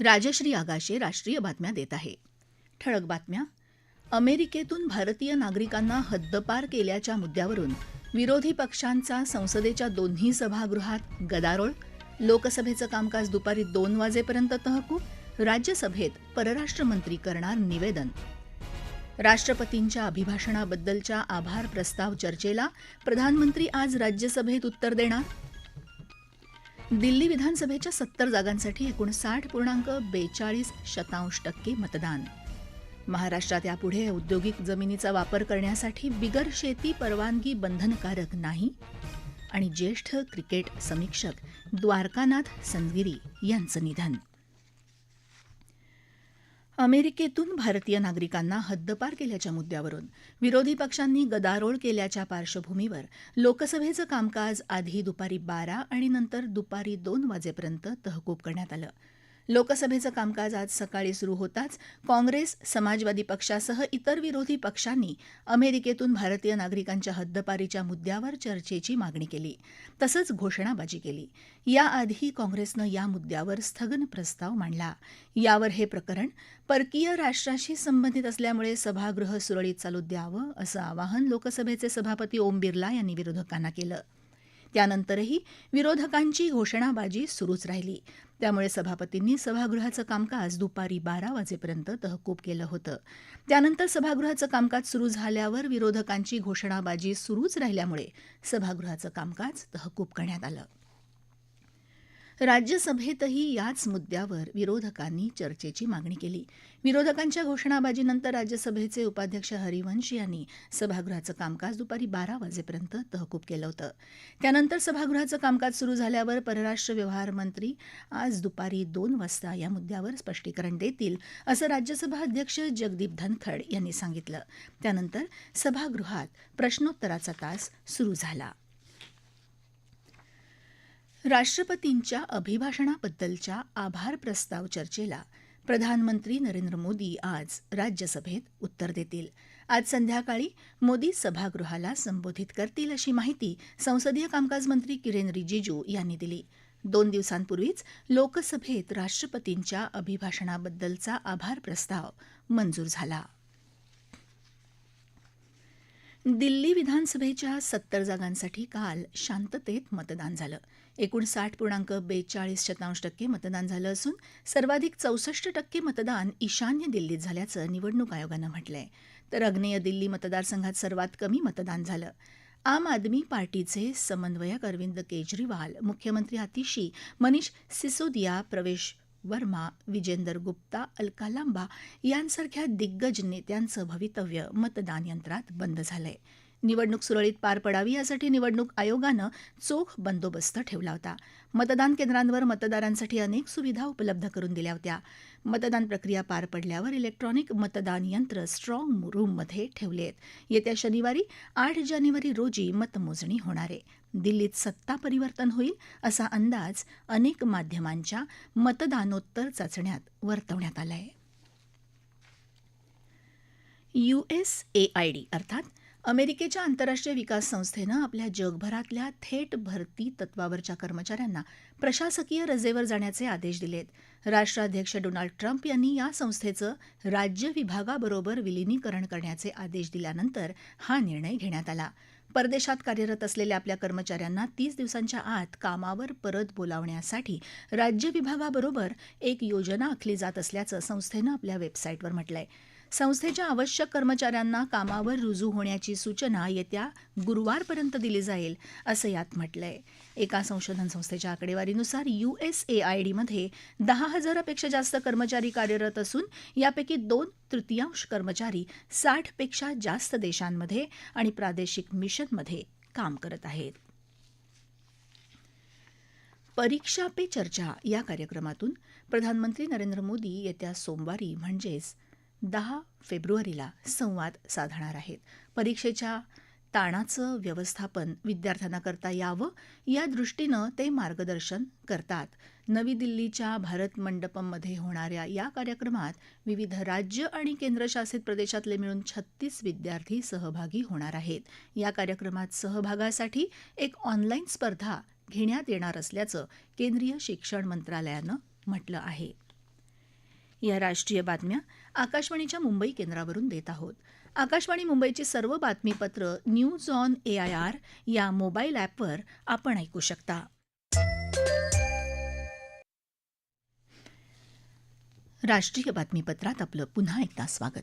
राजश्री आगाशे राष्ट्रीय बातम्या देत आहे. ठळक बातम्या. अमेरिकेतून भारतीय नागरिकांना हद्दपार केल्याच्या मुद्द्यावरून विरोधी पक्षांचा संसदेच्या दोन्ही सभागृहात गदारोळ. लोकसभेचं कामकाज दुपारी दोन वाजेपर्यंत तहकूब. राज्यसभेत परराष्ट्र मंत्री करणार निवेदन. राष्ट्रपतींच्या अभिभाषणाबद्दलच्या आभार प्रस्ताव चर्चेला प्रधानमंत्री आज राज्यसभेत उत्तर देणार. दिल्ली विधानसभेच्या सत्तर जागांसाठी एकूण साठ पूर्णांक बेचाळीस शतांश टक्के मतदान. महाराष्ट्रात यापुढे औद्योगिक जमिनीचा वापर करण्यासाठी बिगर शेती परवानगी बंधनकारक नाही? आणि ज्येष्ठ क्रिकेट समीक्षक द्वारकानाथ संजगिरी यांचं निधन. अमेरिकेतून भारतीय नागरिकांना हद्दपार केल्याच्या मुद्द्यावरून विरोधी पक्षांनी गदारोळ केल्याच्या पार्श्वभूमीवर लोकसभेचं कामकाज आधी दुपारी बारा आणि नंतर दुपारी दोन वाजेपर्यंत तहकूब करण्यात आलं. लोकसभेचं कामकाज आज सकाळी सुरू होताच काँग्रेस समाजवादी पक्षासह इतर विरोधी पक्षांनी अमेरिकेतून भारतीय नागरिकांच्या हद्दपारीच्या मुद्द्यावर चर्चेची मागणी केली. तसंच घोषणाबाजी केली. याआधी काँग्रेसनं या मुद्द्यावर स्थगन प्रस्ताव मांडला. यावर हे प्रकरण परकीय राष्ट्राशी संबंधित असल्यामुळे सभागृह सुरळीत चालू द्यावं असं आवाहन लोकसभेचे सभापती ओम बिर्ला यांनी विरोधकांना केलं. त्यानंतरही विरोधकांची घोषणाबाजी सुरूच राहिली. त्यामुळे सभापतींनी सभागृहाचं कामकाज दुपारी बारा वाजेपर्यंत तहकूब केलं होतं. त्यानंतर सभागृहाचं कामकाज सुरू झाल्यावर विरोधकांची घोषणाबाजी सुरूच राहिल्यामुळे सभागृहाचं कामकाज तहकूब करण्यात आलं. राज्यसभेतही याच मुद्द्यावर विरोधकांनी चर्चेची मागणी केली. विरोधकांच्या घोषणाबाजीनंतर राज्यसभेचे उपाध्यक्ष हरिवंश यांनी सभागृहाचं कामकाज दुपारी बारा वाजेपर्यंत तहकूब केलं होतं. त्यानंतर सभागृहाचं कामकाज सुरू झाल्यावर परराष्ट्र व्यवहार मंत्री आज दुपारी दोन वाजता या मुद्द्यावर स्पष्टीकरण देतील असं राज्यसभा अध्यक्ष जगदीप धनखड यांनी सांगितलं. त्यानंतर सभागृहात प्रश्नोत्तराचा तास सुरू झाला. राष्ट्रपतींच्या अभिभाषणाबद्दलच्या आभार प्रस्ताव चर्चेला प्रधानमंत्री नरेंद्र मोदी आज राज्यसभेत उत्तर देतील. आज संध्याकाळी मोदी सभागृहाला संबोधित करतील अशी माहिती संसदीय कामकाज मंत्री किरेन रिजिजू यांनी दिली. दोन दिवसांपूर्वीच लोकसभेत राष्ट्रपतींच्या अभिभाषणाबद्दलचा आभार प्रस्ताव मंजूर झाला. दिल्ली विधानसभेच्या सत्तर जागांसाठी काल शांततेत मतदान झालं. एकूण साठ पूर्णांक बेचाळीस शतांश टक्के मतदान झालं असून सर्वाधिक चौसष्ट टक्के मतदान ईशान्य दिल्लीत झाल्याचं निवडणूक आयोगानं म्हटलंय. तर अग्नेय दिल्ली मतदारसंघात सर्वात कमी मतदान झालं. आम आदमी पार्टीचे समन्वयक अरविंद केजरीवाल मुख्यमंत्री आतिशी मनीष सिसोदिया प्रवेश वर्मा विजेंदर गुप्ता अलका लांबा यांसारख्या दिग्गज नेत्यांचं भवितव्य मतदान यंत्रात बंद झालंय. निवडणूक सुरळीत पार पडावी यासाठी निवडणूक आयोगानं चोख बंदोबस्त ठेवला होता. मतदान केंद्रांवर मतदारांसाठी अनेक सुविधा उपलब्ध करून दिल्या होत्या. मतदान प्रक्रिया पार पडल्यावर इलेक्ट्रॉनिक मतदान यंत्र स्ट्रॉंग रूममध्ये ठेवले आहेत येत्या शनिवारी आठ जानेवारी रोजी मतमोजणी होणार आहे. दिल्लीत सत्ता परिवर्तन होईल असा अंदाज अनेक माध्यमांच्या मतदानोत्तर चाचण्यात वर्तवण्यात आला आहे यूएसएआयडी अर्थात अमेरिकेच्या आंतरराष्ट्रीय विकास संस्थेनं आपल्या जगभरातल्या थेट भरती तत्वावरच्या कर्मचाऱ्यांना प्रशासकीय रजेवर जाण्याचे आदेश दिलेत. राष्ट्राध्यक्ष डोनाल्ड ट्रम्प यांनी या संस्थेचं राज्य विभागाबरोबर विलिनीकरण करण्याचे आदेश दिल्यानंतर हा निर्णय घेण्यात आला. परदेशात कार्यरत असलेल्या आपल्या कर्मचाऱ्यांना तीस दिवसांच्या आत कामावर परत बोलावण्यासाठी राज्य विभागाबरोबर एक योजना आखली जात असल्याचं संस्थेनं आपल्या वेबसाईटवर म्हटलंय. संस्थेच्या आवश्यक कर्मचाऱ्यांना कामावर रुजू होण्याची सूचना येत्या गुरुवारपर्यंत दिली जाईल असं यात म्हटलंय. एका संशोधन संस्थेच्या आकडेवारीनुसार यूएसएआयडीमध्ये दहा हजारापेक्षा जास्त कर्मचारी कार्यरत असून यापैकी दोन तृतीयांश कर्मचारी साठपेक्षा जास्त देशांमध्ये आणि प्रादेशिक मिशनमध्ये काम करत आहेत. परीक्षा पे चर्चा या कार्यक्रमातून प्रधानमंत्री नरेंद्र मोदी येत्या सोमवारी म्हणजेच दहा फेब्रुवारीला संवाद साधणार आहेत. परीक्षेच्या ताणाचं व्यवस्थापन विद्यार्थ्यांना करता यावं या दृष्टीनं ते मार्गदर्शन करतात. नवी दिल्लीच्या भारत मंडपममध्ये होणाऱ्या या कार्यक्रमात विविध राज्य आणि केंद्रशासित प्रदेशातले मिळून छत्तीस विद्यार्थी सहभागी होणार आहेत. या कार्यक्रमात सहभागासाठी एक ऑनलाईन स्पर्धा घेण्यात येणार असल्याचं केंद्रीय शिक्षण मंत्रालयानं म्हटलं आहे. या राष्ट्रीय बातम्या आकाशवाणीच्या मुंबई केंद्रावरून देत आहोत. आकाशवाणी मुंबईची सर्व बातमीपत्र news on A I R या मोबाईल ॲपवर आपण ऐकू शकता. राष्ट्रीय बातमीपत्रात आपलं पुन्हा एकदा स्वागत.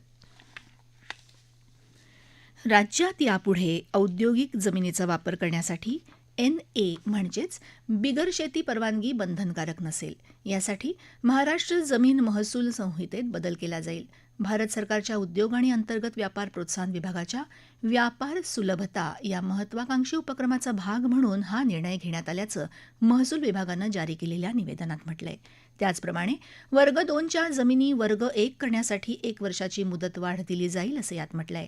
राज्यात यापुढे औद्योगिक जमिनीचा वापर करण्यासाठी एन ए म्हणजेच बिगर शेती परवानगी बंधनकारक नसेल. यासाठी महाराष्ट्र जमीन महसूल संहितेत बदल केला जाईल. भारत सरकारच्या उद्योग आणि अंतर्गत व्यापार प्रोत्साहन विभागाच्या व्यापार सुलभता या महत्वाकांक्षी उपक्रमाचा भाग म्हणून हा निर्णय घेण्यात आल्याचं महसूल विभागानं जारी केलेल्या निवेदनात म्हटलंय. त्याचप्रमाणे वर्ग दोनच्या जमिनी वर्ग एक करण्यासाठी एक वर्षाची मुदतवाढ दिली जाईल असं यात म्हटलंय.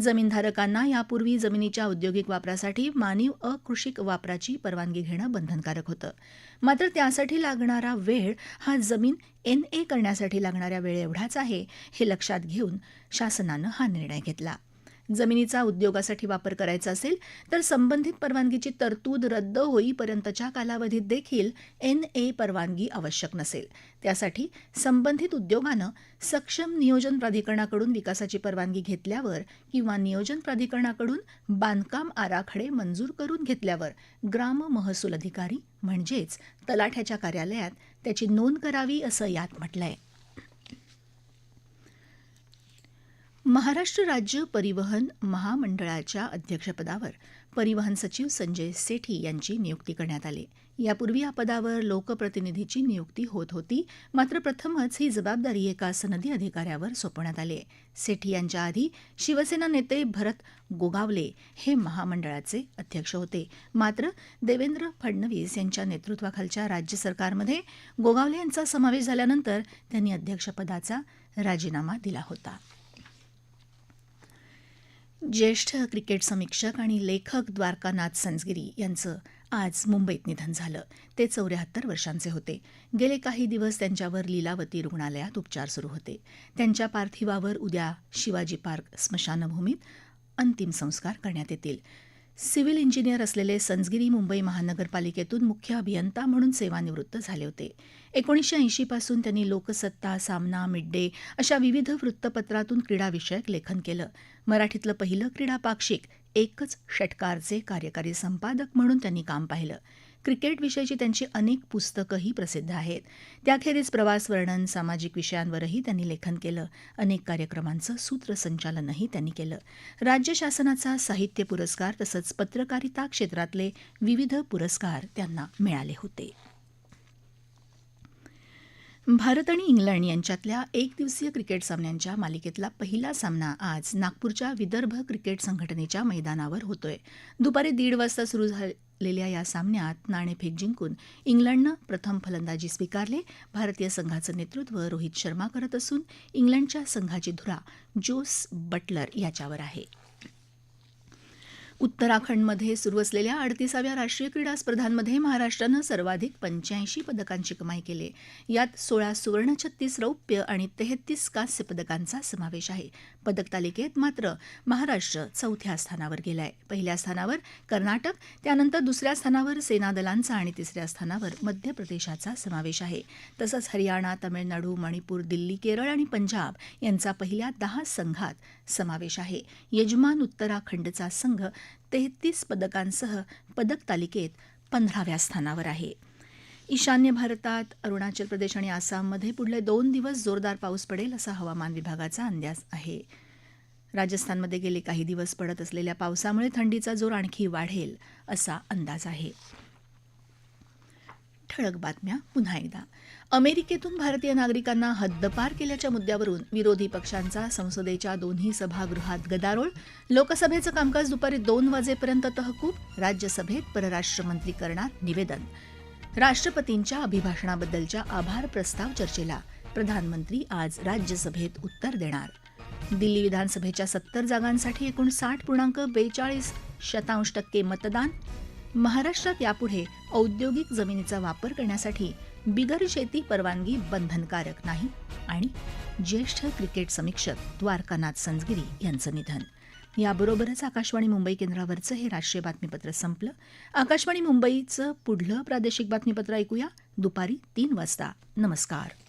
जमीनधारकांना यापूर्वी जमिनीच्या औद्योगिक वापरासाठी मानीव अकृषिक वापराची परवानगी घेणं बंधनकारक होतं. मात्र त्यासाठी लागणारा वेळ हा जमीन एन ए करण्यासाठी लागणाऱ्या वेळेएवढाच आहे हे लक्षात घेऊन शासनानं हा निर्णय घेतला. जमिनीचा उद्योगासाठी वापर करायचा असेल तर संबंधित परवानगीची तरतूद रद्द होईपर्यंतच्या कालावधीत देखील एन ए परवानगी आवश्यक नसेल. त्यासाठी संबंधित उद्योगानं सक्षम नियोजन प्राधिकरणाकडून विकासाची परवानगी घेतल्यावर किंवा नियोजन प्राधिकरणाकडून बांधकाम आराखडे मंजूर करून घेतल्यावर ग्राम महसूल अधिकारी म्हणजेच तलाठ्याच्या कार्यालयात त्याची नोंद करावी असं यात म्हटलंय. महाराष्ट्र राज्य परिवहन महामंडळाच्या अध्यक्षपदावर परिवहन सचिव संजय सेठी यांची नियुक्ती करण्यात आली. यापूर्वी या पदावर लोकप्रतिनिधीची नियुक्ती होत होती मात्र प्रथमच ही जबाबदारी एका सनदी अधिकाऱ्यावर सोपवण्यात आली. सेठी यांच्या आधी शिवसेना नेते भरत गोगावले हे महामंडळाचे अध्यक्ष होते. मात्र देवेंद्र फडणवीस यांच्या नेतृत्वाखालच्या राज्य सरकारमध्ये गोगावले यांचा समावेश झाल्यानंतर त्यांनी अध्यक्षपदाचा राजीनामा दिला होता. ज्येष्ठ क्रिकेट समीक्षक आणि लेखक द्वारकानाथ संजगिरी यांचं आज मुंबईत निधन झालं. ते चौऱ्याहत्तर वर्षांचे होते. गेले काही दिवस त्यांच्यावर लीलावती रुग्णालयात उपचार सुरू होते. त्यांच्या पार्थिवावर उद्या शिवाजी पार्क स्मशानभूमीत अंतिम संस्कार करण्यात येतील. सिव्हिल इंजिनियर असलेले संजगिरी मुंबई महानगरपालिकेतून मुख्य अभियंता म्हणून सेवानिवृत्त झाले होते. एकोणीसशे ऐंशीपासून त्यांनी लोकसत्ता सामना मिड डे अशा विविध वृत्तपत्रातून क्रीडाविषयक लेखन केलं. मराठीतलं पहिलं क्रीडा पाक्षिक एकच षटकारचे कार्यकारी संपादक म्हणून त्यांनी काम पाहिलं. क्रिकेटविषयीची त्यांची अनेक पुस्तकंही प्रसिद्ध आहेत. त्याखेरीज प्रवास वर्णन सामाजिक विषयांवरही त्यांनी लेखन केलं. अनेक कार्यक्रमांचं सूत्रसंचालनही त्यांनी केलं. राज्य शासनाचा साहित्य पुरस्कार तसंच पत्रकारिता क्षेत्रातले विविध पुरस्कार त्यांना मिळाले होते. भारत आणि इंग्लंड यांच्यातल्या एकदिवसीय क्रिकेट सामन्यांच्या मालिकेतला पहिला सामना आज नागपूरच्या विदर्भ क्रिकेट संघटनेच्या मैदानावर होतोय. दुपारी दीड वाजता सुरू झालेल्या या सामन्यात नाणेफेक जिंकून इंग्लंडनं प्रथम फलंदाजी स्वीकारले. भारतीय संघाचं नेतृत्व रोहित शर्मा करत असून इंग्लंडच्या संघाची धुरा जोस बटलर याच्यावर आहे. उत्तराखंडमध्ये सुरू असलेल्या अडतीसाव्या राष्ट्रीय क्रीडा स्पर्धांमध्ये महाराष्ट्रानं सर्वाधिक पंच्याऐंशी पदकांची कमाई केली. यात सोळा सुवर्ण छत्तीस रौप्य आणि तेहतीस कांस्य पदकांचा समावेश आहे. पदक तालिकेत मात्र महाराष्ट्र चौथ्या स्थानावर गेलाय. पहिल्या स्थानावर कर्नाटक त्यानंतर दुसऱ्या स्थानावर सेना दलांचा आणि तिसऱ्या स्थानावर मध्य प्रदेशाचा समावेश आहे. तसंच हरियाणा तमिळनाडू मणिपूर दिल्ली केरळ आणि पंजाब यांचा पहिल्या दहा संघात समावेश आहे. यजमान उत्तराखंडचा संघ तेहतीस पदकांसह पदक तालिकेत पंधराव्या स्थानावर आहे. ईशान्य भारतात अरुणाचल प्रदेश आणि आसाममध्ये पुढले दोन दिवस जोरदार पाऊस पडेल असा हवामान विभागाचा अंदाज आहे. राजस्थानमध्ये गेले काही दिवस पडत असलेल्या पावसामुळे थंडीचा जोर आणखी वाढेल असा अंदाज आहे. ठळक बातम्या पुन्हा एकदा. अमेरिकेतून भारतीय नागरिकांना हद्दपार केल्याच्या मुद्द्यावरून विरोधी पक्षांचा संसदेच्या दोन्ही सभागृहात गदारोळ. लोकसभेचं कामकाज दुपारी दोन वाजेपर्यंत तहकूब राज्यसभेत परराष्ट्रमंत्री करणार निवेदन. राष्ट्रपतींच्या अभिभाषणाबद्दलच्या आभार प्रस्ताव चर्चेला. प्रधानमंत्री आज राज्यसभेत उत्तर देणार. दिल्ली विधानसभेच्या सत्तर जागांसाठी एकूण साठ पूर्णांक बेचाळीस शतांश टक्के मतदान. महाराष्ट्रात यापुढे औद्योगिक जमिनीचा वापर करण्यासाठी बिगर शेती परवानगी बंधनकारक नाही आणि ज्येष्ठ क्रिकेट समीक्षक द्वारकानाथ संजगिरी यांचं निधन. याबरोबरच आकाशवाणी मुंबई केंद्रावरचं हे राष्ट्रीय बातमीपत्र संपलं. आकाशवाणी मुंबईचं पुढलं प्रादेशिक बातमीपत्र ऐकूया. दुपारी तीन वाजता. नमस्कार.